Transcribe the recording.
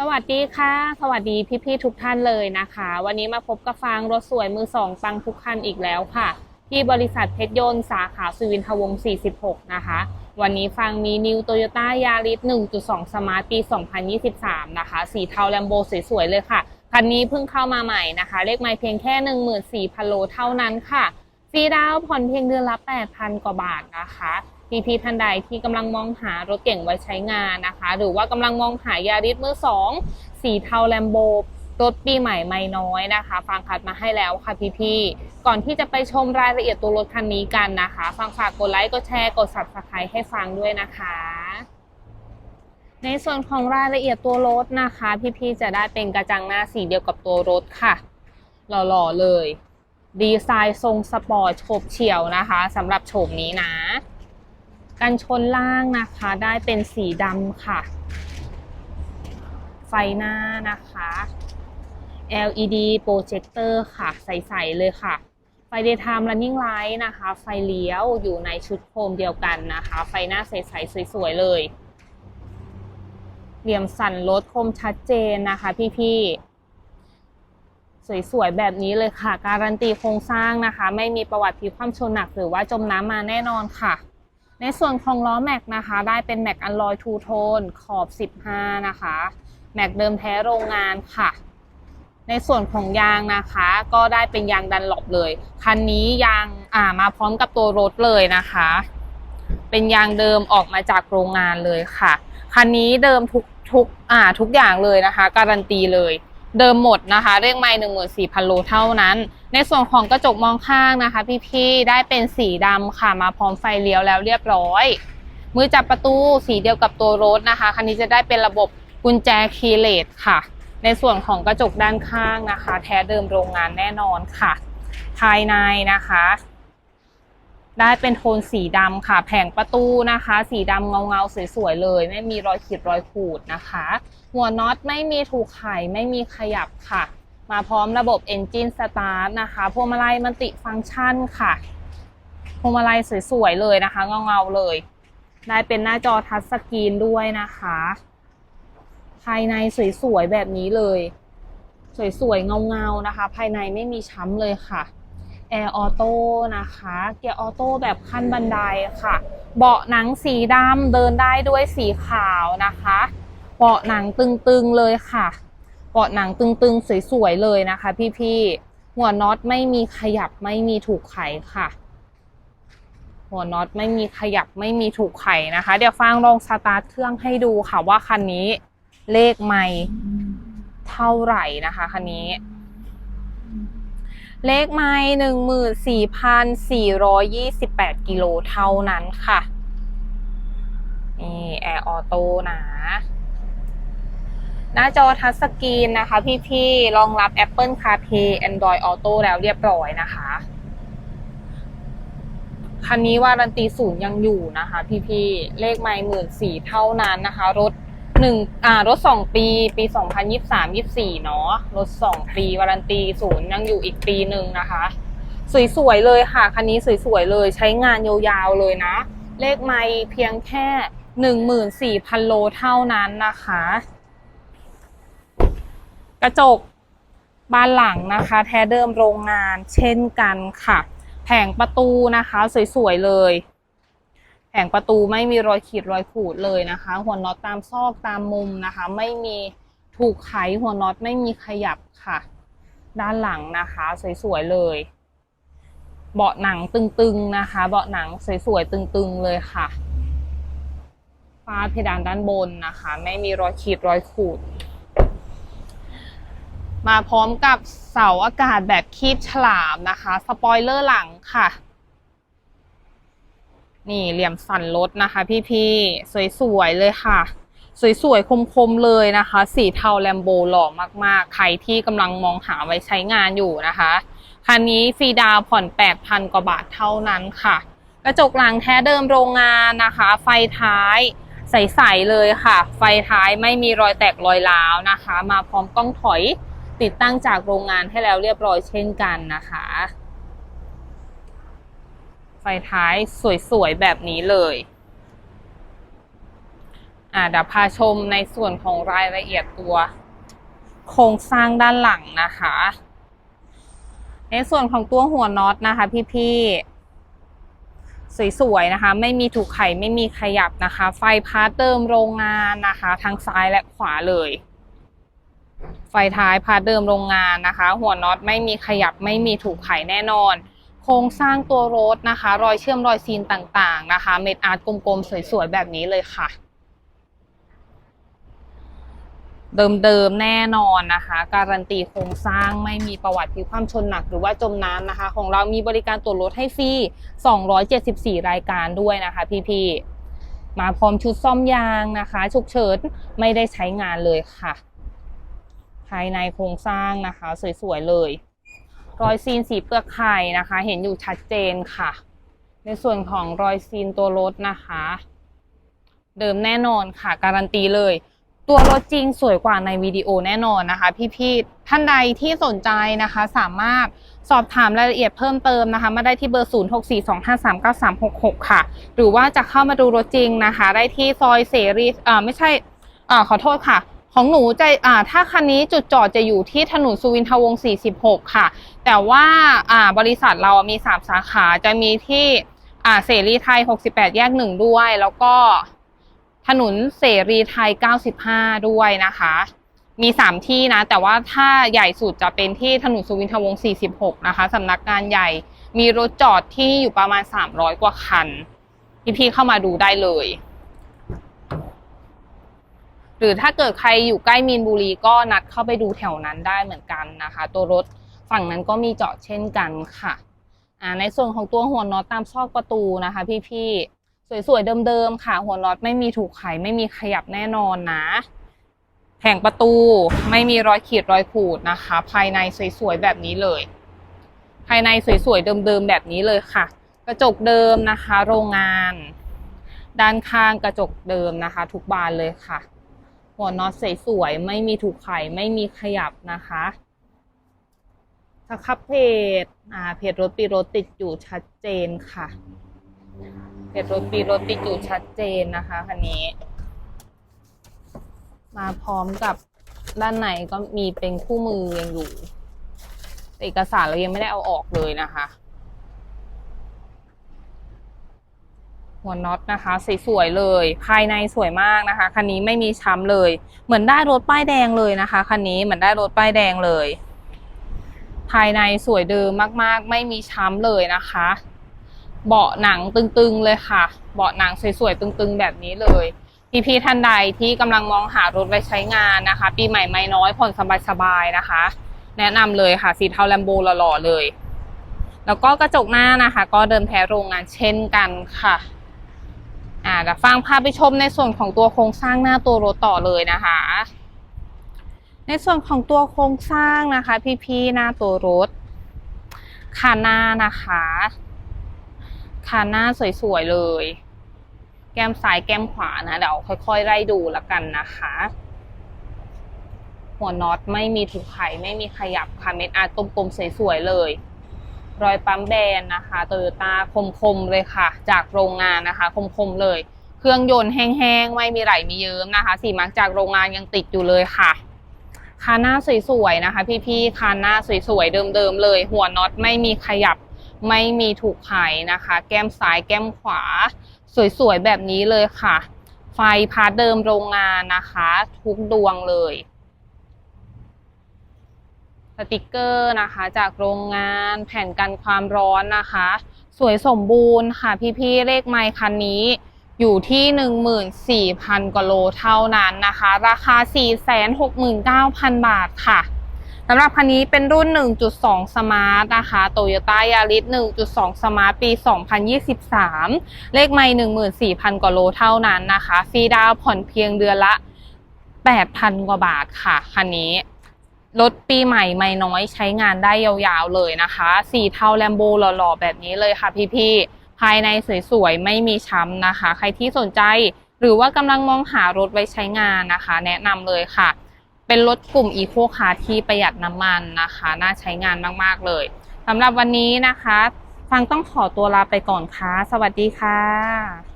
สวัสดีค่ะ สวัสดีพี่ๆทุกท่านเลยนะคะ วันนี้มาพบกับฟางรถสวยมือสองปังทุกคันอีกแล้วค่ะ ที่บริษัทเพชรยนต์สาขาสุวินทวงศ์46 นะคะ วันนี้ฟังมี New Toyota Yaris 1.2 Smart ปี 2023 นะคะ สีเทาแลมโบสวยๆเลยค่ะ คันนี้เพิ่งเข้ามาใหม่นะคะ เลขไมล์เพียงแค่ 14,000 โลเท่านั้นค่ะฟรีดาวผ่อนเพียงเดือนละ 8,000 กว่าบาทนะคะ พี่พี่ท่านใดที่กำลังมองหารถเก่งไว้ใช้งานนะคะ หรือว่ากำลังมองหายาริสมือสองสีเทาแลมโบรถปีใหม่ไม่น้อยนะคะ ฟังคัดมาให้แล้วค่ะพี่พี่ๆก่อนที่จะไปชมรายละเอียดตัวรถคันนี้กันนะคะ ฟังฝากกดไลค์กดแชร์กด subscribe ให้ฟังด้วยนะคะในส่วนของรายละเอียดตัวรถนะคะ พี่ๆจะได้เป็นกระจังหน้าสีเดียวกับตัวรถค่ะ หล่อๆเลย ดีไซน์ทรงสปอร์ตโฉบเฉี่ยวนะคะสำหรับโฉมนี้นะ กันชนล่างนะคะได้เป็นสีดำค่ะ ไฟหน้านะคะ LED โปรเจคเตอร์ค่ะ ใส ๆ เลยค่ะ ไฟ daytime running light นะคะ ไฟเลี้ยวอยู่ในชุดโคมเดียวกันนะคะ ไฟหน้าใส ๆ สวย ๆ เลย เหลี่ยมสันรถคมชัดเจนนะคะพี่ๆ สวย ๆ แบบนี้เลยค่ะ การันตีโครงสร้างนะคะ ไม่มีประวัติพิคว่ำชนหนักหรือว่าจมน้ำมาแน่นอนค่ะ ในส่วนของล้อแม็กนะคะ ได้เป็นแม็กอัลลอยทูโทนขอบ 15 นะคะ แม็กเดิมแท้โรงงานค่ะ ในส่วนของยางนะคะ ก็ได้เป็นยางดันหลบเลย คันนี้ยางอ่ามาพร้อมกับตัวรถเลยนะคะ เป็นยางเดิมออกมาจากโรงงานเลยค่ะ คันนี้เดิมทุกทุกอ่าทุกอย่างเลยนะคะ การันตีเลย เดิมหมดนะคะ เรียกไม่หนึ่งหมื่นสี่พันโลเท่านั้น ในส่วนของกระจกมองข้างนะคะ พี่ๆได้เป็นสีดำค่ะมาพร้อมไฟเลี้ยวแล้วเรียบร้อย มือจับประตูสีเดียวกับตัวรถนะคะ คันนี้จะได้เป็นระบบกุญแจคีย์เลสค่ะ ในส่วนของกระจกด้านข้างนะคะ แท้เดิมโรงงานแน่นอนค่ะ ภายในนะคะ ได้เป็นโทนสีดำค่ะ แผงประตูนะคะ สีดำเงาเงาๆสวยๆเลย ไม่มีรอยขีดรอยขูดนะคะ หัวน็อตไม่มีถูกไขไม่มีขยับค่ะ มาพร้อมระบบ Engine Start นะคะพวงมาลัยมันติฟังก์ชันค่ะพวงมาลัยสวยๆเลยนะคะเงาๆเลย ได้เป็นหน้าจอทัชสกรีนด้วยนะคะ ภายในสวยๆแบบนี้เลย สวยๆเงาๆนะคะ ภายในไม่มีช้ำเลยค่ะ แอร์ออโต้นะคะ เกียร์ออโต้แบบขั้นบันไดค่ะ เบาะหนังสีดำเดินได้ด้วยสีขาวนะคะ เบาะหนังตึงๆเลยค่ะ เบาะหนังตึงๆสวยๆเลยนะคะ พี่ๆ หัวน็อตไม่มีขยับไม่มีถูกไขค่ะ หัวน็อตไม่มีขยับไม่มีถูกไขนะคะ เดี๋ยวฟังลองสตาร์ทเครื่องให้ดูค่ะว่าคันนี้เลขไม่เท่าไหร่นะคะคันนี้ เลขไม่หนึ่งหมื่นสี่พันสี่ร้อยยี่สิบแปดกิโลเท่านั้นค่ะ นี่แอร์ออโต้นะหน้าจอทัชสกรีนนะคะ พี่ๆรองรับ Apple CarPlay Android Auto แล้วเรียบร้อยนะคะ คันนี้วารันตีศูนย์ยังอยู่นะคะ พี่ๆเลขไม่หมื่นสี่เท่านั้นนะคะ รถ หนึ่งอ่ารถสองปี ปีสองพันยิบสามยิบสี่เนาะรถสองปีวารันตีศูนย์ยังอยู่อีกปีหนึ่งนะคะ สวยๆเลยค่ะ คันนี้สวยๆเลยใช้งานยาวๆเลยนะ เลขไม่เพียงแค่หนึ่งหมื่นสี่พันโลเท่านั้นนะคะ กระจกบานหลังนะคะ แท้เดิมโรงงานเช่นกันค่ะ แผงประตูนะคะ สวยๆเลย ผงประตูไม่มีรอยขีดรอยขูดเลยนะคะ หัวน็อตตามซอกตามมุมนะคะ ไม่มีถูกไขหัวน็อตไม่มีขยับค่ะ ด้านหลังนะคะสวยๆเลย เบาะหนังตึงๆนะคะ เบาะหนังสวยๆตึงๆเลยค่ะฟ้าเพดานด้านบนนะคะ ไม่มีรอยขีดรอยขูด มาพร้อมกับเสาอากาศแบบคีบฉลามนะคะ สปอยเลอร์หลังค่ะ นี่เหลี่ยมสันรถนะคะ พี่ๆ สวยๆ เลยค่ะ สวยๆ คมๆ เลยนะคะ สีเทาแลมโบหล่อมากๆ ใครที่กำลังมองหาไว้ใช้งานอยู่นะคะ คันนี้ฟรีดาวผ่อน 8,000 กว่าบาทเท่านั้นค่ะ กระจกหลังแท้เดิมโรงงานนะคะ ไฟท้ายใสๆ เลยค่ะ ไฟท้ายไม่มีรอยแตกรอยร้าวนะคะ มาพร้อมกล้องถอยติดตั้งจากโรงงานให้แล้วเรียบร้อยเช่นกันนะคะ ฟท้ายสวยๆ แบบนี้เลยอ่าเดี๋ยวพาชมในส่วนของรายละเอียดตัว โครงสร้างด้านหลังนะคะ ในส่วนของตัวหัวน็อตนะคะ พี่ๆ สวยๆ นะคะ ไม่มีถูกไข่ไม่มีขยับนะคะ ไฟพาเดิมโรงงานนะคะ ทั้งซ้ายและขวาเลยไฟท้ายพาเดิมโรงงานนะคะ หัวน็อตไม่มีขยับไม่มีถูกไข่แน่นอน โครงสร้างตัวรถนะคะ รอยเชื่อมรอยซีนต่างๆนะคะ เม็ดอาร์ตกลมๆ สวยๆ แบบนี้เลยค่ะ เดิมๆ แน่นอนนะคะ การันตีโครงสร้างไม่มีประวัติพลิกคว่ำชนหนักหรือว่าจมน้ำนะคะ ของเรามีบริการตรวจรถให้ฟรี 274 รายการด้วยนะคะ พี่ๆ มาพร้อมชุดซ่อมยางนะคะฉุกเฉินไม่ได้ใช้งานเลยค่ะ ภายในโครงสร้างนะคะ สวยๆ เลย รอยซีนสีเปลือกไข่นะคะ เห็นอยู่ชัดเจนค่ะ ในส่วนของรอยซีนตัวรถนะคะ เดิมแน่นอนค่ะ การันตีเลย ตัวรถจริงสวยกว่าในวิดีโอแน่นอนนะคะ พี่ๆท่านใดที่สนใจนะคะ สามารถสอบถามรายละเอียดเพิ่มเติมนะคะ มาได้ที่เบอร์ 0642539366 ค่ะ หรือว่าจะเข้ามาดูรถจริงนะคะ ได้ที่ซอยเสรีอ่าไม่ใช่อ่าขอโทษค่ะ ของหนูจะอ่าถ้าคันนี้จุดจอดจะอยู่ที่ถนนสุวินทวงศ์46 ค่ะ แต่ว่าอ่าบริษัทเรามี 3 สาขาจะมีที่อ่าเสรีไทย 68 แยกหนึ่งด้วย แล้วก็ถนนเสรีไทย 95 ด้วยนะคะ มี 3 ที่นะ แต่ว่าถ้าใหญ่สุดจะเป็นที่ถนนสุวินทวงศ์46 นะคะสำนักงานใหญ่มีรถจอดที่อยู่ประมาณ 300 กว่าคันพี่ๆเข้ามาดูได้เลย หรือถ้าเกิดใครอยู่ใกล้มีนบุรีก็นัดเข้าไปดูแถวนั้นได้เหมือนกันนะคะ ตัวรถฝั่งนั้นก็มีจอดเช่นกันค่ะอ่าในส่วนของตัวหัวน็อตตามซอกประตูนะคะ พี่ๆสวยๆเดิมๆค่ะ หัวน็อตไม่มีถูกไขไม่มีขยับแน่นอนนะแผงประตูไม่มีรอยขีดรอยขูดนะคะ ภายในสวยๆแบบนี้เลย ภายในสวยๆเดิมๆแบบนี้เลยค่ะ กระจกเดิมนะคะ โรงงาน ด้านข้างกระจกเดิมนะคะ ทุกบานเลยค่ะ หัวน็อตสวยๆไม่มีถูกไข่ไม่มีขยับนะคะสครับเพจอ่าเพจรถปีรถติดอยู่ชัดเจนค่ะเพจรถปีรถติดอยู่ชัดเจนนะคะคันนี้ มาพร้อมกับด้านในก็มีเป็นคู่มือยังอยู่แต่เอกสารเรายังไม่ได้เอาออกเลยนะคะ หัวน็อตนะคะสวยๆเลย ภายในสวยมากนะคะคันนี้ไม่มีช้ำเลย เหมือนได้รถป้ายแดงเลยนะคะคันนี้เหมือนได้รถป้ายแดงเลย ภายในสวยเดิมมากๆ ไม่มีช้ำเลยนะคะ เบาะหนังตึงๆเลยค่ะ เบาะหนังสวยๆตึงๆ แบบนี้เลยพี่ๆท่านใดที่กำลังมองหารถไว้ใช้งานนะคะ ปีใหม่ไม่น้อยผ่อนสบายๆนะคะ แนะนำเลยค่ะสีเทาแลมโบหล่อๆเลยแล้วก็กระจกหน้านะคะ ก็เดิมแท้โรงงานเช่นกันค่ะ อ่าเดี๋ยวฟังพาไปชมในส่วนของตัวโครงสร้างหน้าตัวรถต่อเลยนะคะ ในส่วนของตัวโครงสร้างนะคะ พี่ๆหน้าตัวรถคานหน้านะคะคานหน้าสวยๆเลย แก้มซ้ายแก้มขวานะเดี๋ยวค่อยๆไล่ดูล้วกันนะคะ หัวน็อตไม่มีถูกไขไม่มีขยับค่ะเม็ดอาร์ตกลมๆสวยๆเลย รอยปั๊มแบนนะคะโตโยต้าคมๆเลยค่ะ จากโรงงานนะคะคมๆเลย เครื่องยนต์แห้งๆ ไม่มีไหลมีเยิ้มนะคะ สีมาร์กจากโรงงานยังติดอยู่เลยค่ะคานหน้าสวยๆนะคะ พี่ๆคานหน้าสวยๆเดิมๆเลย หัวน็อตไม่มีขยับไม่มีถูกไขนะคะ แก้มซ้ายแก้มขวา สวยๆแบบนี้เลยค่ะ ไฟพาร์ทเดิมโรงงานนะคะ ทุกดวงเลย สติกเกอร์นะคะ จากโรงงานแผ่นกันความร้อนนะคะ สวยสมบูรณ์ค่ะพี่ๆเลขไมค์คันนี้อยู่ที่ 14,000กว่าโลเท่านั้นนะคะ ราคา 469,000 บาทค่ะสำหรับคันนี้เป็นรุ่น 1.2 Smart นะคะ Toyota Yaris 1.2 Smart ปี 2023 เลขไมค์14,000 กว่าโลเท่านั้นนะคะ ฟรีดาวผ่อนเพียงเดือนละ 8,000 กว่าบาทค่ะ คันนี้ รถปีใหม่ไม่น้อยใช้งานได้ยาวๆเลยนะคะสีเทาแลมโบหล่อๆแบบนี้เลยค่ะพี่ๆภายในสวยๆไม่มีช้ำนะคะ ใครที่สนใจหรือว่ากำลังมองหารถไว้ใช้งานนะคะ แนะนำเลยค่ะ เป็นรถกลุ่มอีโคคาร์ที่ประหยัดน้ำมันนะคะ น่าใช้งานมากๆเลยสำหรับวันนี้นะคะ ฟังต้องขอตัวลาไปก่อนค่ะ สวัสดีค่ะ